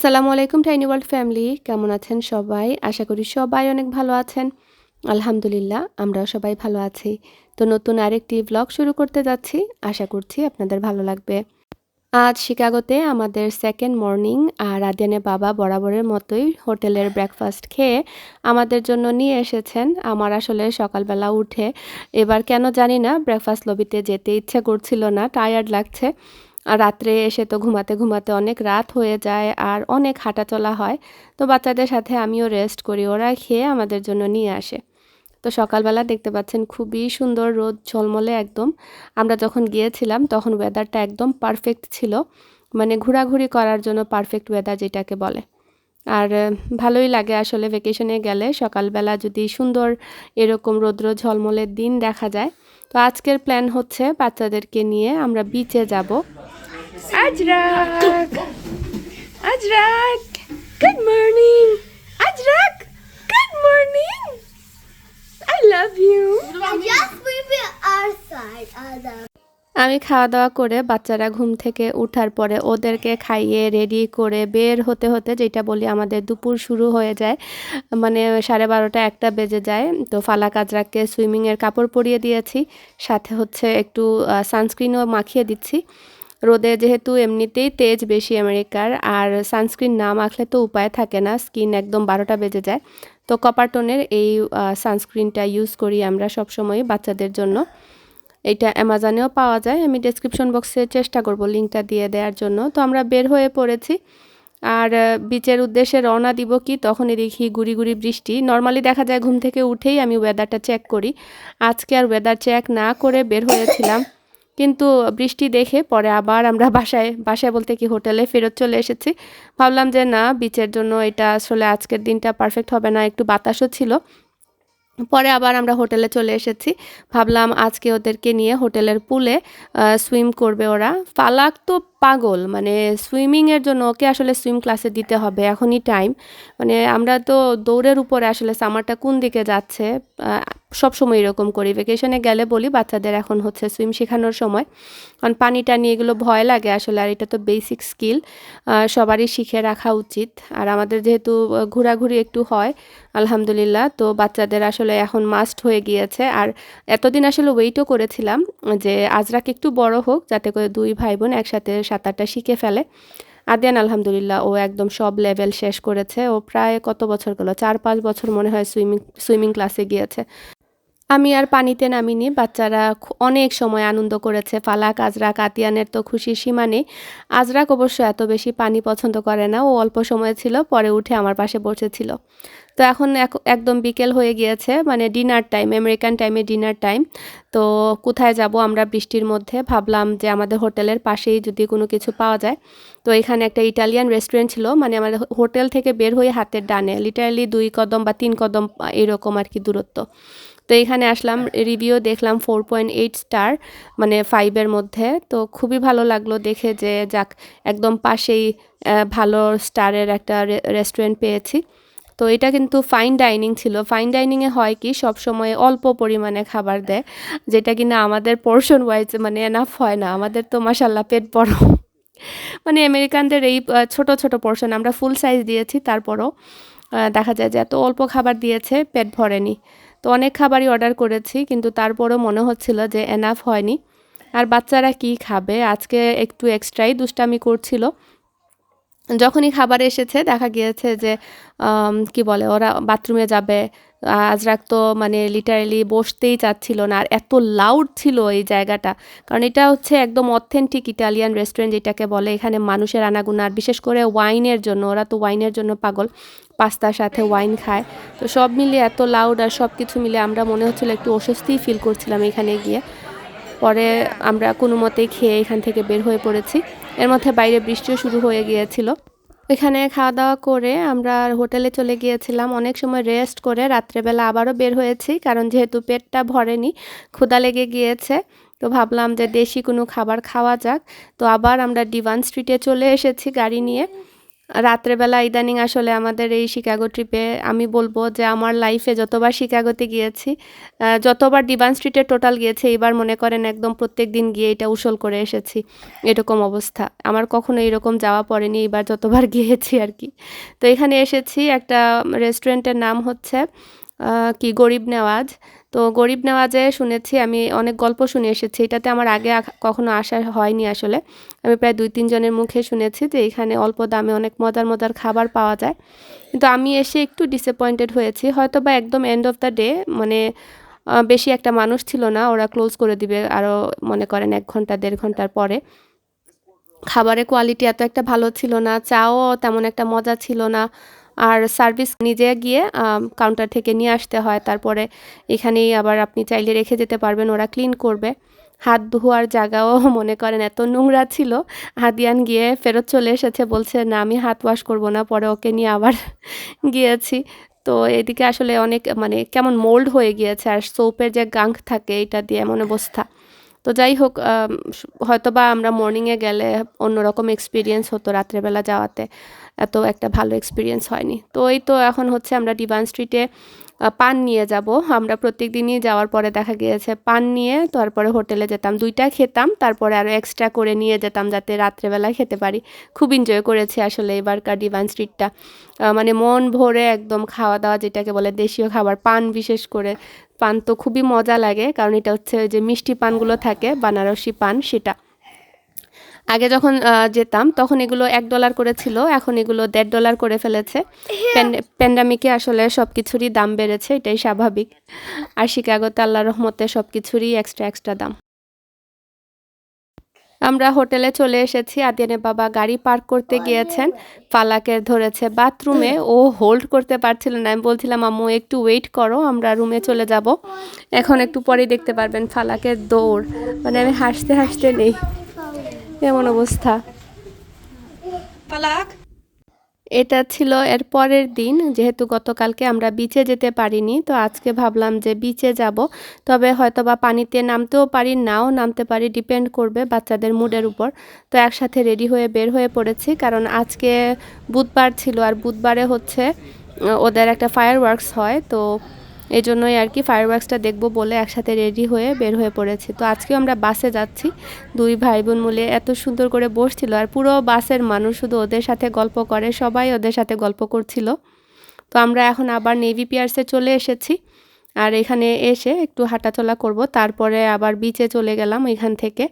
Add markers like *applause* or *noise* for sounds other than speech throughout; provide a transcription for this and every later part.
আসসালামু আলাইকুম tiny world family কেমন আছেন সবাই? আশা করি সবাই অনেক ভালো আছেন। আলহামদুলিল্লাহ, আমরাও সবাই ভালো আছি। তো নতুন আরেকটি ব্লগ শুরু করতে যাচ্ছি। আশা করছি আপনাদের ভালো লাগবে। আজ শিকাগোতে আমাদের সেকেন্ড মর্নিং আর আদিয়ানের বাবা বরাবরের মতোই হোটেলের ব্রেকফাস্ট খেয়ে আমাদের জন্য নিয়ে এসেছেন। আমার আসলে সকালবেলা উঠে এবার কেন জানি না ব্রেকফাস্ট লবিতে যেতে ইচ্ছে করছিল না টায়ার্ড লাগছে। আর রাত্রে এসে তো ঘুমাতে ঘুমাতে অনেক রাত হয়ে যায় আর অনেক হাঁটা চলা হয়। তো বাচ্চাদের সাথে আমিও রেস্ট করি, ওরা খেয়ে আমাদের জন্য নিয়ে আসে। তো সকালবেলা দেখতে পাচ্ছেন খুবই সুন্দর রোদ ঝলমলে একদম। আমরা যখন গিয়েছিলাম তখন ওয়েদারটা একদম পারফেক্ট ছিল। মানে ঘোরাঘুরি করার জন্য পারফেক্ট ওয়েদার যেটাকে বলে। আর ভালোই লাগে আসলে ভেকেশনে গেলে। সকালবেলা যদি সুন্দর এরকম রৌদ্র ঝলমলের দিন দেখা যায়। তো আজকের প্ল্যান হচ্ছে বাচ্চাদেরকে নিয়ে আমরা বিচে যাব। Azraq Azraq good morning Azraq good morning I love you And just leave it outside. Other. আমি খাওয়া দাওয়া করে বাচ্চারা ঘুম থেকে উঠার পরে ওদেরকে খাইয়ে রেডি করে বের হতে হতে যেটা বলি আমাদের দুপুর শুরু হয়ে যায় মানে সাড়ে বারোটা একটা বেজে যায়। তো ফালা কাজরাকে সুইমিংয়ের কাপড় পরিয়ে দিয়েছি সাথে হচ্ছে একটু সানস্ক্রিনও মাখিয়ে দিচ্ছি। রোদে যেহেতু এমনিতেই তেজ বেশি আমেরিকার, আর সানস্ক্রিন না মাখলে তো উপায় থাকে না, স্কিন একদম বারোটা বেজে যায়। তো কপারটনের এই সানস্ক্রিনটা ইউজ করি আমরা সবসময় বাচ্চাদের জন্য। এটা অ্যামাজনেও পাওয়া যায়, আমি ডেসক্রিপশন বক্সে চেষ্টা করব লিঙ্কটা দিয়ে দেওয়ার জন্য। তো আমরা বের হয়ে পড়েছি, আর বিচের উদ্দেশ্যে রওনা দিব কি, তখনই দেখি গুড়ি গুড়ি বৃষ্টি। নর্মালি দেখা যায় ঘুম থেকে উঠেই আমি ওয়েদারটা চেক করি। আজকে আর ওয়েদার চেক না করে বের হয়েছিলাম। কিন্তু বৃষ্টি দেখে পরে আবার আমরা বাসায় বাসায় বলতে কি হোটেলে ফেরত চলে এসেছি। ভাবলাম যে না বিচের জন্য এটা আসলে আজকের দিনটা পারফেক্ট হবে না, একটু বাতাসও ছিল। পরে আবার আমরা হোটেলে চলে এসেছি। ভাবলাম আজকে ওদেরকে নিয়ে হোটেলের পুলে সুইম করবে ওরা। ফালাক তো পাগল মানে সুইমিংয়ের জন্য ওকে আসলে সুইম ক্লাসে দিতে হবে, এখনই টাইম মানে আমরা তো দৌড়ের উপরে আসলে সামারটা কোন দিকে যাচ্ছে সব সময় এরকম করি। ভেকেশনে গেলে বলি বাচ্চাদের এখন হচ্ছে সুইম শেখানোর সময়। কারণ পানি টানি এগুলো ভয় লাগে আসলে, আর এটা তো বেসিক স্কিল সবারই শিখে রাখা উচিত। আর আমাদের যেহেতু ঘোরাঘুরি একটু হয়, আলহামদুলিল্লাহ, তো বাচ্চাদের আসলে এখন মাস্ট হয়ে গিয়েছে। আর এতদিন আসলে ওয়েটও করেছিলাম যে আজরাক একটু বড় হোক, যাতে করে দুই ভাই বোন একসাথে সাঁতারটা শিখে ফেলে। আদিয়ান, আলহামদুলিল্লাহ, ও একদম সব লেভেল শেষ করেছে। ও প্রায় কত বছর গেল চার পাঁচ বছর মনে হয় সুইমিং সুইমিং ক্লাসে গিয়েছে। আমি আর পানিতে নামিনি। বাচ্চারা অনেক সময় আনন্দ করেছে। ফালাক, আজরাক, আতিয়ানের তো খুশি সীমা নেই। আজরাক অবশ্য এত বেশি পানি পছন্দ করে না। ও অল্প সময় ছিল, পরে উঠে আমার পাশে বসেছিল। তো এখন একদম বিকেল হয়ে গিয়েছে মানে ডিনার টাইম আমেরিকান টাইমে ডিনার টাইম তো কোথায় যাব আমরা বৃষ্টির মধ্যে? ভাবলাম যে আমাদের হোটেলের পাশেই যদি কোনো কিছু পাওয়া যায়। তো এখানে একটা ইটালিয়ান রেস্টুরেন্ট ছিল মানে আমাদের হোটেল থেকে বের হয়ে হাতের ডানে লিটারালি দুই কদম বা তিন কদম এরকম আর কি দূরত্ব। তো এখানে আসলাম রিভিউ দেখলাম ফোর পয়েন্ট এইট স্টার মানে ফাইভের মধ্যে। তো খুবই ভালো লাগল দেখে যে যাক, একদম পাশেই ভালো স্টারের একটা রেস্টুরেন্ট পেয়েছি। তো এটা কিন্তু ফাইন ডাইনিং ছিল। ফাইন ডাইনিংয়ে হয় কি, সব সময় অল্প পরিমাণে খাবার দেয়, যেটা কিনা আমাদের পোর্শন ওয়াইজ মানে এনাফ হয় না। আমাদের তো মাসাল্লাহ পেট বড়। মানে আমেরিকানদের এই ছোট ছোট পোর্শন আমরা ফুল সাইজ দিয়েছি, তারপরও দেখা যায় যে এত অল্প খাবার দিয়েছে, পেট ভরেনি। তো অনেক খাবারই অর্ডার করেছি, কিন্তু তারপরও মনে হচ্ছিল যে এনাফ হয়নি। আর বাচ্চারা কি খাবে? আজকে একটু এক্সট্রাই দুষ্টামি করছিল। যখনই খাবার এসেছে, দেখা গিয়েছে যে কি বলে, ওরা বাথরুমে যাবে। আজরাক তো মানে লিটারেলি বসতেই চাচ্ছিল না, আর এত লাউড ছিল এই জায়গাটা। কারণ এটা হচ্ছে একদম অথেন্টিক ইটালিয়ান রেস্টুরেন্ট যেটাকে বলে, এখানে মানুষের আনাগুনা। আর বিশেষ করে ওয়াইনের জন্য, ওরা তো ওয়াইনের জন্য পাগল। পাস্তার সাথে ওয়াইন খায়। তো সব মিলিয়ে এত লাউড আর সব কিছু মিলে আমরা মনে হচ্ছিল একটু অস্বস্তিই ফিল করছিলাম এখানে গিয়ে। পরে আমরা কোনো মতেই খেয়ে এখান থেকে বের হয়ে পড়েছি। এর মধ্যে বাইরে বৃষ্টিও শুরু হয়ে গিয়েছিল। এখানে খাওয়া দাওয়া করে আমরা হোটেলে চলে গিয়েছিলাম। অনেক সময় রেস্ট করে রাত্রেবেলা আবারও বের হয়েছি, কারণ যেহেতু পেটটা ভরেনি ক্ষুদা লেগে গিয়েছে, তো ভাবলাম যে দেশি কোনো খাবার খাওয়া যাক। তো আবার আমরা ডিভান স্ট্রিটে চলে এসেছি গাড়ি নিয়ে। রাত্রেবেলা ইদানিং আসলে আমাদের এই শিকাগো ট্রিপে আমি বলব যে আমার লাইফে যতবার শিকাগোতে গিয়েছি যতবার ডিভান স্ট্রিটে টোটাল গিয়েছি এবার মনে করেন একদম প্রত্যেক দিন গিয়ে এটা উসল করে এসেছি, এরকম অবস্থা। আমার কখনো এরকম যাওয়া পড়েনি এবার যতবার *laughs* গিয়েছি আর কি। তো এখানে এসেছি, একটা রেস্টুরেন্টের নাম হচ্ছে কি গরিব নেওয়াজ। তো গরিব নেওয়াজে শুনেছি, আমি অনেক গল্প শুনে এসেছি। এটাতে আমার আগে কখনো আসা হয়নি আসলে। আমি প্রায় দুই তিনজনের মুখে শুনেছি যে এখানে অল্প দামে অনেক মজার মজার খাবার পাওয়া যায়। কিন্তু আমি এসে একটু ডিসঅ্যাপয়েন্টেড হয়েছি। হয়তো বা একদম এন্ড অফ দ্য ডে মানে বেশি একটা মানুষ ছিল না, ওরা ক্লোজ করে দিবে আরও মনে করেন, এক ঘণ্টা, দেড় ঘণ্টার পরে। খাবারের কোয়ালিটি এত একটা ভালো ছিল না, চাও তেমন একটা মজা ছিল না। আর সার্ভিস নিজে গিয়ে কাউন্টার থেকে নিয়ে আসতে হয়। তারপরে এখানেই আবার আপনি চাইলে রেখে যেতে পারবেন, ওরা ক্লিন করবে। হাত ধোয়ার জায়গাও *laughs* মনে করেন এত নোংরা ছিল। হাদিয়ান গিয়ে ফেরত চলে এসেছে, বলছে, না, আমি হাত ওয়াশ করব না, পরে ওকে নিয়ে আবার *laughs* গিয়েছি। তো এদিকে আসলে অনেক মানে কেমন মোল্ড হয়ে গিয়েছে, আর সোপের যে গাঙ্ক থাকে, এটা দিয়ে এমন অবস্থা। তো যাই হোক হয়তো বা আমরা মর্নিংয়ে গেলে অন্যরকম এক্সপিরিয়েন্স হতো রাত্রেবেলা যাওয়াতে। এত একটা ভালো এক্সপিরিয়েন্স হয়নি। তো এই তো এখন হচ্ছে আমরা ডিভান স্ট্রিটে পান নিয়ে যাব। আমরা প্রত্যেক দিনই যাওয়ার পরে দেখা গিয়েছে পান নিয়ে, তারপরে হোটেলে যেতাম, দুইটা খেতাম, তারপরে আরও এক্সট্রা করে নিয়ে যেতাম যাতে রাত্রেবেলা খেতে পারি। খুব এনজয় করেছি আসলে এবারকার ডিভান স্ট্রিটটা মানে মন ভরে একদম খাওয়া দাওয়া যেটাকে বলে দেশীয় খাবার, পান বিশেষ করে। পান তো খুবই মজা লাগে, কারণ এটা হচ্ছে যে মিষ্টি পানগুলো থাকে, বানারসি পান, সেটা। আগে যখন যেতাম তখন এগুলো এক ডলার করে ছিল এখন এগুলো দেড় ডলার করে ফেলেছে। প্যান্ডামিকে আসলে সব কিছুরই দাম বেড়েছে এটাই স্বাভাবিক। আর শিকাগোতে আল্লাহ রহমতে সব কিছুরই এক্সট্রা এক্সট্রা দাম। আমরা হোটেলে চলে এসেছি আদিয়ানের বাবা গাড়ি পার্ক করতে গিয়েছেন। ফালাকে ধরেছে বাথরুমে ও হোল্ড করতে পারছিল না। আমি বলছিলাম আম্মু একটু ওয়েট করো আমরা রুমে চলে যাব। এখন একটু পরেই দেখতে পারবেন ফালাকের দৌড়। মানে আমি হাসতে হাসতে নেই। এমন অবস্থা? পালাক। এটা ছিল এর পরের দিন যেহেতু গতকালকে আমরা বিচে যেতে পারিনি তো আজকে ভাবলাম যে বিচে যাব। তবে হয়তো বা পানিতে নামতেও পারি নাও নামতে পারি ডিপেন্ড করবে বাচ্চাদের মুডের উপর। তো একসাথে রেডি হয়ে বের হয়ে পড়েছি কারণ আজকে বুধবার ছিল আর বুধবারে হচ্ছে ওদের একটা ফায়ার ওয়ার্কস হয় তো এই জন্যই আর কি ফায়ার ওয়ার্কসটা দেখব বলে একসাথে রেডি হয়ে বের হয়ে পড়েছি। তো আজকেও আমরা বাসে যাচ্ছি। দুই ভাই বোন মিলে এত সুন্দর করে বসছিল আর পুরো বাসের মানুষ শুধু ওদের সাথে গল্প করে, সবাই ওদের সাথে গল্প করছিল। তো আমরা এখন আবার নেভি পিয়ার্সে চলে এসেছি আর এখানে এসে একটু হাঁটাচলা করব। তারপরে আবার বিচে চলে গেলাম এখান থেকে।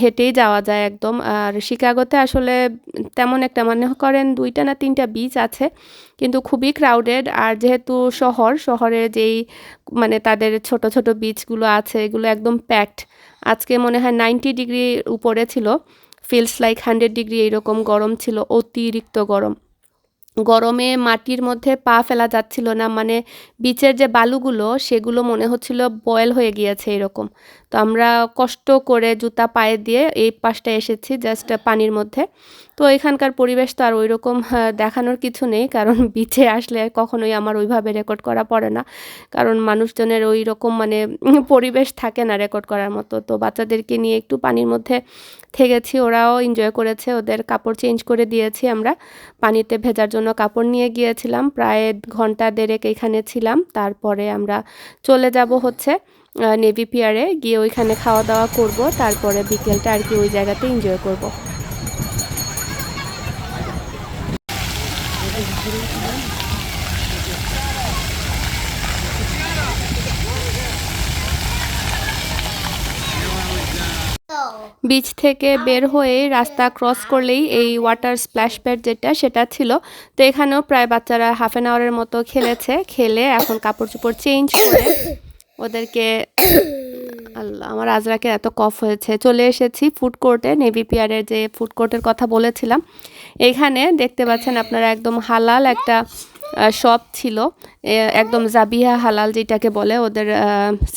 হেঁটেই যাওয়া যায় একদম। আর শিকাগোতে আসলে তেমন একটা মনে করেন দুইটা না তিনটা বিচ আছে, কিন্তু খুবই ক্রাউডেড আর যেহেতু শহর, শহরে যেই মানে তাদের ছোট ছোট বিচগুলো আছে, এগুলো একদম প্যাকড আজকে মনে হয় নাইনটি ডিগ্রি উপরে ছিল ফিলস লাইক হান্ড্রেড ডিগ্রি এইরকম গরম ছিল, অতিরিক্ত গরম। গরমে মাটির মধ্যে পা ফেলা যাচ্ছিল না। মানে বিচের যে বালুগুলো, সেগুলো মনে হচ্ছিল বয়েল হয়ে গিয়েছে এরকম। তো আমরা কষ্ট করে জুতা পায়ে দিয়ে এই পাশটা এসেছি জাস্ট পানির মধ্যে। তো এখানকার পরিবেশ তো আর ওই রকম দেখানোর কিছু নেই। কারণ *laughs* বিচে আসলে কখনোই আমার ওইভাবে রেকর্ড করা পড়ে না। কারণ মানুষজনের ওই রকম মানে পরিবেশ থাকে না রেকর্ড করার মতো। তো বাচ্চাদেরকে নিয়ে একটু পানির মধ্যে থেকেছি। ওরাও এনজয় করেছে। ওদের কাপড় চেঞ্জ করে দিয়েছি আমরা। পানিতে ভেজার জন্য কাপড় নিয়ে গিয়েছিলাম। প্রায় ঘণ্টা দেড়েক এখানে ছিলাম। তারপরে আমরা চলে যাব হচ্ছে নেভি পিয়ারে গিয়ে ওইখানে খাওয়া দাওয়া করব। তারপরে বিকেলটা আর কি ওই জায়গাতে এনজয় করব। বিচ থেকে বের হয়ে রাস্তা ক্রস করলেই এই ওয়াটার স্প্ল্যাশ প্যাড যেটা, সেটা ছিল। তো এখানেও প্রায় বাচ্চারা হাফ অ্যান আওয়ারের মতো খেলেছে। খেলে এখন কাপড় চোপড় চেঞ্জ করে ওদেরকে, আল্লাহ, আমার আজরাকে এত কফ হয়েছে। চলে এসেছি ফুড কোর্টে নেভি পিয়ারের যে ফুড কোর্টের কথা বলেছিলাম। এখানে দেখতে পাচ্ছেন আপনারা একদম হালাল একটা শপ ছিল। একদম জাবিহা হালাল যেটাকে বলে, ওদের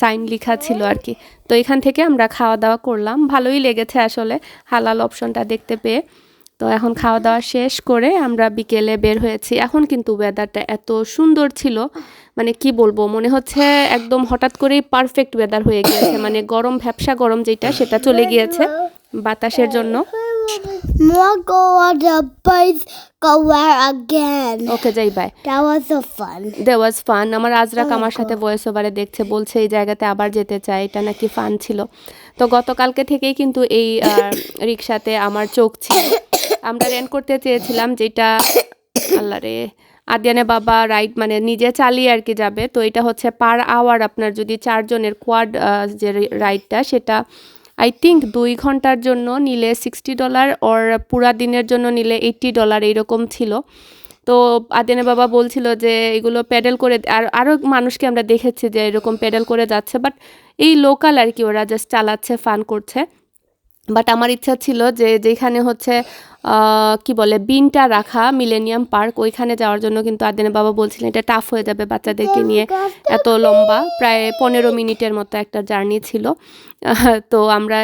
সাইন লেখা ছিল আর কি তো এখান থেকে আমরা খাওয়া দাওয়া করলাম। ভালোই লেগেছে আসলে হালাল অপশনটা দেখতে পেয়ে। তো এখন খাওয়া দাওয়া শেষ করে আমরা বিকেলে বের হয়েছি। এখন কিন্তু ওয়েদারটা এত সুন্দর ছিল। মানে কি বলব, মনে হচ্ছে একদম হঠাৎ করেই পারফেক্ট ওয়েদার হয়ে গিয়েছে। মানে গরম, ভ্যাবসা গরম যেটা, সেটা চলে গিয়েছে বাতাসের জন্য। More go on the go where again. Okay যাই bye That was so fun. They was fun আমার আজরাক আমার সাথে ভয়েস ওভারে দেখছে বলছে এই জায়গাতে আবার যেতে চাই এটা নাকি ফান ছিল। তো গতকালকে থেকেই কিন্তু এই *coughs* রিক্সাতে আমার চোখ ছিল। আমরা রেন্ট করতে চেয়েছিলাম যেটা আল্লাহ রে আদিয়ানে বাবা রাইড মানে নিজে চালিয়ে আর কি যাবে। তো এটা হচ্ছে পার আওয়ার আপনার যদি চারজনের কোয়াড যে রাইডটা সেটা আই থিঙ্ক দুই ঘণ্টার জন্য নিলে সিক্সটি ডলার ওর পুরা দিনের জন্য নিলে এইট্টি ডলার এইরকম ছিল। তো আদিনে বাবা বলছিল যে এগুলো প্যাডেল করে আর আরও মানুষকে আমরা দেখেছি যে এরকম প্যাডেল করে যাচ্ছে বাট এই লোকাল আর কি ওরা জাস্ট চালাচ্ছে ফান করছে। বাট আমার ইচ্ছা ছিল যে যেখানে হচ্ছে কি বলে বিনটা রাখা মিলেনিয়াম পার্ক ওইখানে যাওয়ার জন্য কিন্তু আদিনে বাবা বলছিলেন এটা টাফ হয়ে যাবে বাচ্চাদেরকে নিয়ে। এত লম্বা প্রায় পনেরো মিনিটের মতো একটা জার্নি ছিল। *laughs* তো আমরা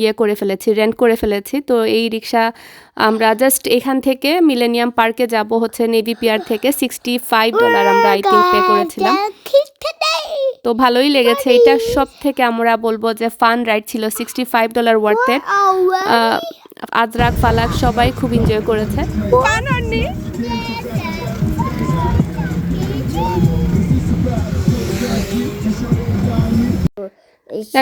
ইয়ে করে ফেলেছি রেন্ট করে ফেলেছি। তো এই রিক্সা আমরা জাস্ট এখান থেকে মিলেনিয়াম পার্কে যাব হচ্ছে নেভি পিয়ার থেকে সিক্সটি ফাইভ ডলার আমরা আই থিঙ্ক পে করেছিলাম. তো ভালোই লেগেছে। এটা সব থেকে আমরা বলব যে ফান রাইড ছিল সিক্সটি ফাইভ ডলার ওয়ার্থের আদ্রাক. আজরাক ফালাক সবাই খুব এনজয় করেছে।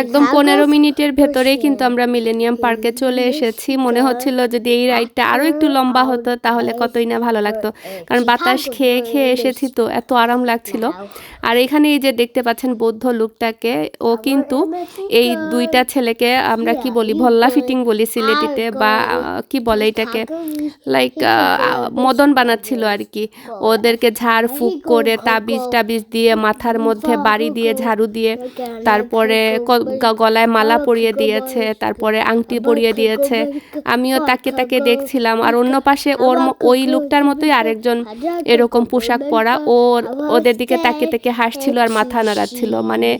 একদম পনেরো মিনিটের ভেতরেই কিন্তু আমরা মিলেনিয়াম পার্কে চলে এসেছি। মনে হচ্ছিল যদি এই রাইডটা আরও একটু লম্বা হতো তাহলে কতই না ভালো লাগতো। কারণ বাতাস খেয়ে খেয়ে এসেছি তো এত আরাম লাগছিল। আর এখানে এই যে দেখতে পাচ্ছেন বৌদ্ধ লোকটাকে ও কিন্তু এই দুইটা ছেলেকে আমরা কি বলি ভল্লা ফিটিং বলি সিলেটিতে বা কি বলে এটাকে? লাইক মদন বানাচ্ছিল আর কি। ওদেরকে ঝাড় ফুক করে তাবিজ টাবিজ দিয়ে মাথার মধ্যে বাড়ি দিয়ে ঝাড়ু দিয়ে তারপরে গলায় মালা পরিয়ে দিয়েছে, তারপরে আংটি পরিয়ে দিয়েছে। আমিও তাকে তাকে দেখছিলাম আর অন্য পাশে ওর ওই লোকটার মতোই আরেকজন এরকম পোশাক পরা ওর, ওদের দিকে তাকে তাকে হাসছিল আর মাথা নাড়াচ্ছিল। মানে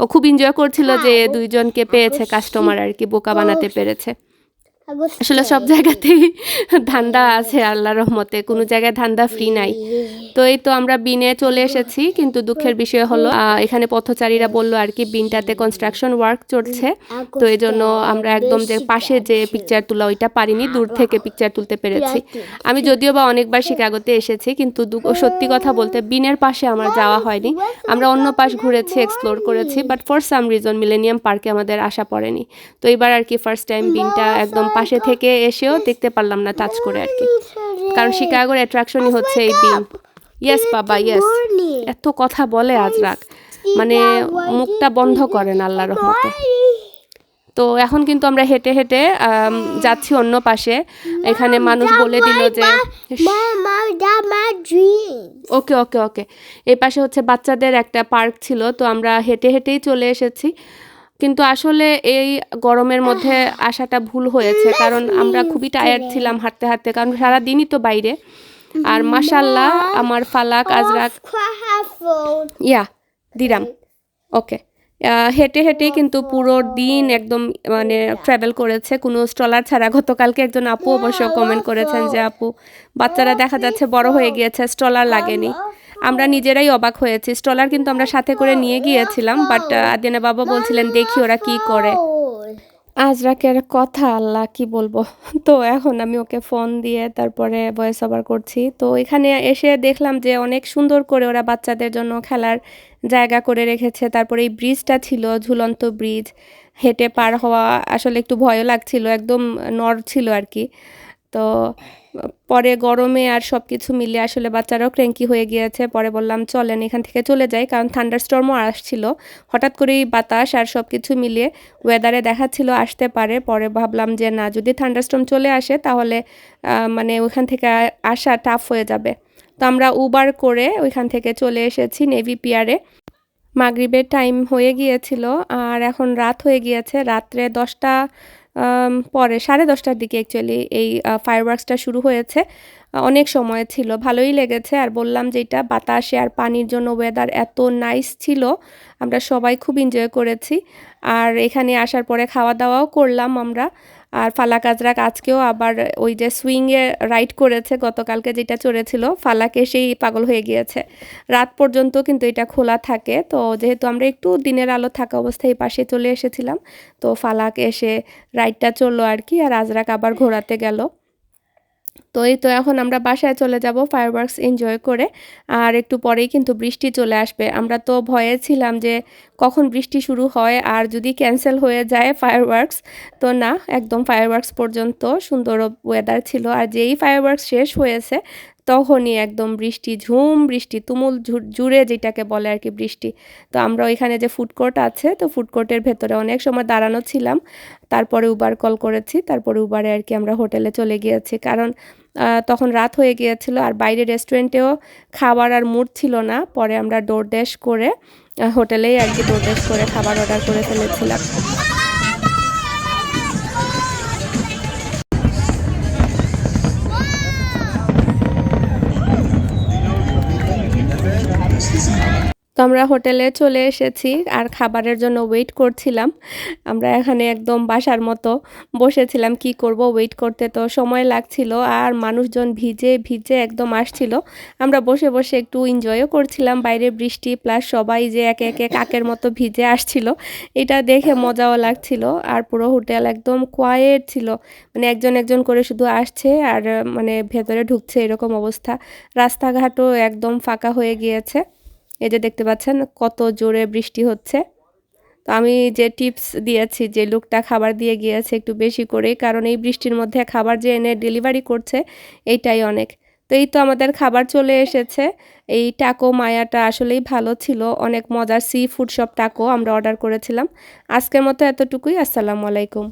ও খুব এনজয় করছিল যে দুইজনকে পেয়েছে কাস্টমার আর কি, বোকা বানাতে পেরেছে। আসলে সব জায়গাতেই ধান্দা আছে আল্লাহর রহমতে কোনো জায়গায় ধান্দা ফ্রি নাই। তো এই তো আমরা বিনে চলে এসেছি কিন্তু দুঃখের বিষয় হলো এখানে পথচারীরা বলল আর কি বিনটাতে কনস্ট্রাকশন ওয়ার্ক চলছে। তো এই জন্য আমরা একদম যে পাশে যে পিকচার তোলা ওইটা পারিনি দূর থেকে পিকচার তুলতে পেরেছি। আমি যদিও বা অনেকবার শিকাগোতে এসেছি কিন্তু সত্যি কথা বলতে বিনের পাশে আমার যাওয়া হয়নি। আমরা অন্য পাশ ঘুরেছি এক্সপ্লোর করেছি but for some reason Millennium পার্কে আমাদের আসা পড়েনি। তো এবার আর কি ফার্স্ট টাইম বিনটা একদম পাশে থেকে এসেও দেখতে পারলাম না টাচ করে আর কি। কারণ শিকাগোর অ্যাট্রাকশনই হচ্ছে এই বিন ইয়েস বাবা ইয়েস এত কথা বলে আজ আজরাক মানে মুখটা বন্ধ করেন আল্লাহ রহমতে। তো এখন কিন্তু আমরা হেঁটে হেঁটে যাচ্ছি অন্য পাশে। এখানে মানুষ বলে দিল যে ওকে ওকে ওকে। এই পাশে হচ্ছে বাচ্চাদের একটা পার্ক ছিল, তো আমরা হেঁটে হেঁটেই চলে এসেছি। কিন্তু আসলে এই গরমের মধ্যে আসাটা ভুল হয়েছে কারণ আমরা খুবই টায়ার্ড ছিলাম হাঁটতে হাঁটতে কারণ সারাদিনই তো বাইরে। আর মাসাল্লাহ আমার ফালাক আজরাক ইয়া দিরাম ওকে হেঁটে হেঁটেই কিন্তু পুরো দিন একদম মানে ট্রাভেল করেছে। কোনো স্ট্রলার ছাড়া গতকালকে একজন আপু অবশ্য কমেন্ট করেছেন যে আপু বাচ্চারা দেখা যাচ্ছে বড় হয়ে গিয়েছে স্ট্রলার লাগেনি। আমরা নিজেরাই অবাক হয়েছি। স্টলার কিন্তু আমরা সাথে করে নিয়ে গিয়েছিলাম বাট আদিনা বাবা বলছিলেন, দেখি ওরা কি করে। আজরাকের কথা আল্লাহ কি বলব? তো এখন আমি ওকে ফোন দিয়ে তারপরে ভয়েস ওভার করছি। তো এখানে এসে দেখলাম যে অনেক সুন্দর করে ওরা বাচ্চাদের জন্য খেলার জায়গা করে রেখেছে। তারপরে এই ব্রিজটা ছিল, ঝুলন্ত ব্রিজ। হেঁটে পার হওয়া আসলে একটু ভয়ও লাগছিল, একদম নর ছিল আর কি। তো পরে গরমে আর সব কিছু মিলে আসলে বাচ্চারাও ক্র্যাঙ্কি হয়ে গিয়েছে। পরে বললাম, চলেন এখান থেকে চলে যাই। কারণ থান্ডার স্টর্মও আসছিল। হঠাৎ করেই বাতাস আর সব কিছু মিলিয়ে ওয়েদারে দেখাচ্ছিল আসতে পারে। পরে ভাবলাম যে, না, যদি থান্ডারস্টর্ম চলে আসে, তাহলে মানে ওইখান থেকে আসা টাফ হয়ে যাবে। তো আমরা উবার করে ওইখান থেকে চলে এসেছি নেভি পিয়ারে মাগরিবের টাইম হয়ে গিয়েছিল আর এখন রাত হয়ে গিয়েছে। রাত্রে দশটা পরে সাড়ে দশটার দিকে অ্যাকচুয়ালি এই ফায়ারওয়ার্কসটা শুরু হয়েছে। অনেক সময় ছিল, ভালোই লেগেছে। আর বললাম যে এটা বাতাসে আর পানির জন্য ওয়েদার এত নাইস ছিল, আমরা সবাই খুব এনজয় করেছি। আর এখানে আসার পরে খাওয়া দাওয়াও করলাম আমরা। আর ফালাক আজরাক আজকেও আবার ওই যে সুইংয়ে রাইড করেছে, গতকালকে যেটা চড়েছিল, ফালাকে সেই পাগল হয়ে গিয়েছে। রাত পর্যন্ত কিন্তু এটা খোলা থাকে, তো যেহেতু আমরা একটু দিনের আলো থাকা অবস্থায় পাশে চলে এসেছিলাম, তো ফালাক এসে রাইডটা চলল আর কি, আর আজরাক আবার ঘোরাতে গেল। তো এই তো এখন আমরা বাসায় চলে যাব ফায়ারওয়ার্কস এনজয় করে। আর একটু পরেই কিন্তু বৃষ্টি চলে আসবে। আমরা তো ভয়ে ছিলাম যে কখন বৃষ্টি শুরু হয় আর যদি ক্যান্সেল হয়ে যায় ফায়ারওয়ার্কস তো না, একদম ফায়ারওয়ার্কস পর্যন্ত সুন্দর ওয়েদার ছিল। আর যেই ফায়ারওয়ার্কস শেষ হয়েছে তখনই একদম বৃষ্টি, ঝুম বৃষ্টি, তুমুল জুড়ে যেটাকে বলে আর কি বৃষ্টি। তো আমরা ওইখানে যে ফুড কোর্ট আছে, তো ফুড কোর্টের ভেতরে অনেক সময় দাঁড়ানো ছিলাম। তারপরে উবার কল করেছি, তারপরে উবারে আর কি আমরা হোটেলে চলে গিয়েছি। কারণ তখন রাত হয়ে গিয়েছিল আর বাইরে রেস্টুরেন্টেও খাবার আর মুড ছিল না। পরে আমরা ডোর ড্যাশ করে হোটেলেই আর কি ডোর ড্যাশ করে খাবার অর্ডার করে ফেলেছিলাম। তো আমরা হোটেলে চলে এসেছি আর খাবারের জন্য ওয়েট করছিলাম। আমরা এখানে একদম বাসার মতো বসেছিলাম, কি করব ওয়েট করতে তো সময় লাগছিল আর মানুষজন ভিজে ভিজে একদম আসছিল। আমরা বসে বসে একটু এনজয়ও করছিলাম বাইরে বৃষ্টি প্লাস সবাই যে একে একে কাকের মতো ভিজে আসছিল, এটা দেখে মজাও লাগছিল আর পুরো হোটেল একদম কোয়াইট ছিল। মানে একজন একজন করে শুধু আসছে আর মানে ভেতরে ঢুকছে এরকম অবস্থা। রাস্তাঘাটও একদম ফাঁকা হয়ে গিয়েছে। এই যে দেখতে পাচ্ছেন কত জোরে বৃষ্টি হচ্ছে। তো আমি যে টিপস দিয়েছি যে লোকটা খাবার দিয়ে গিয়েছে একটু বেশি করে, কারণ এই বৃষ্টির মধ্যে খাবার যে এনে ডেলিভারি করছে, এইটাই অনেক। তো এই তো আমাদের খাবার চলে এসেছে। এই টাকো মায়াটা আসলেই ভালো ছিল। অনেক মজার সি ফুড সব টাকো আমরা অর্ডার করেছিলাম। আজকের মতো এতটুকুই। আসসালামু আলাইকুম।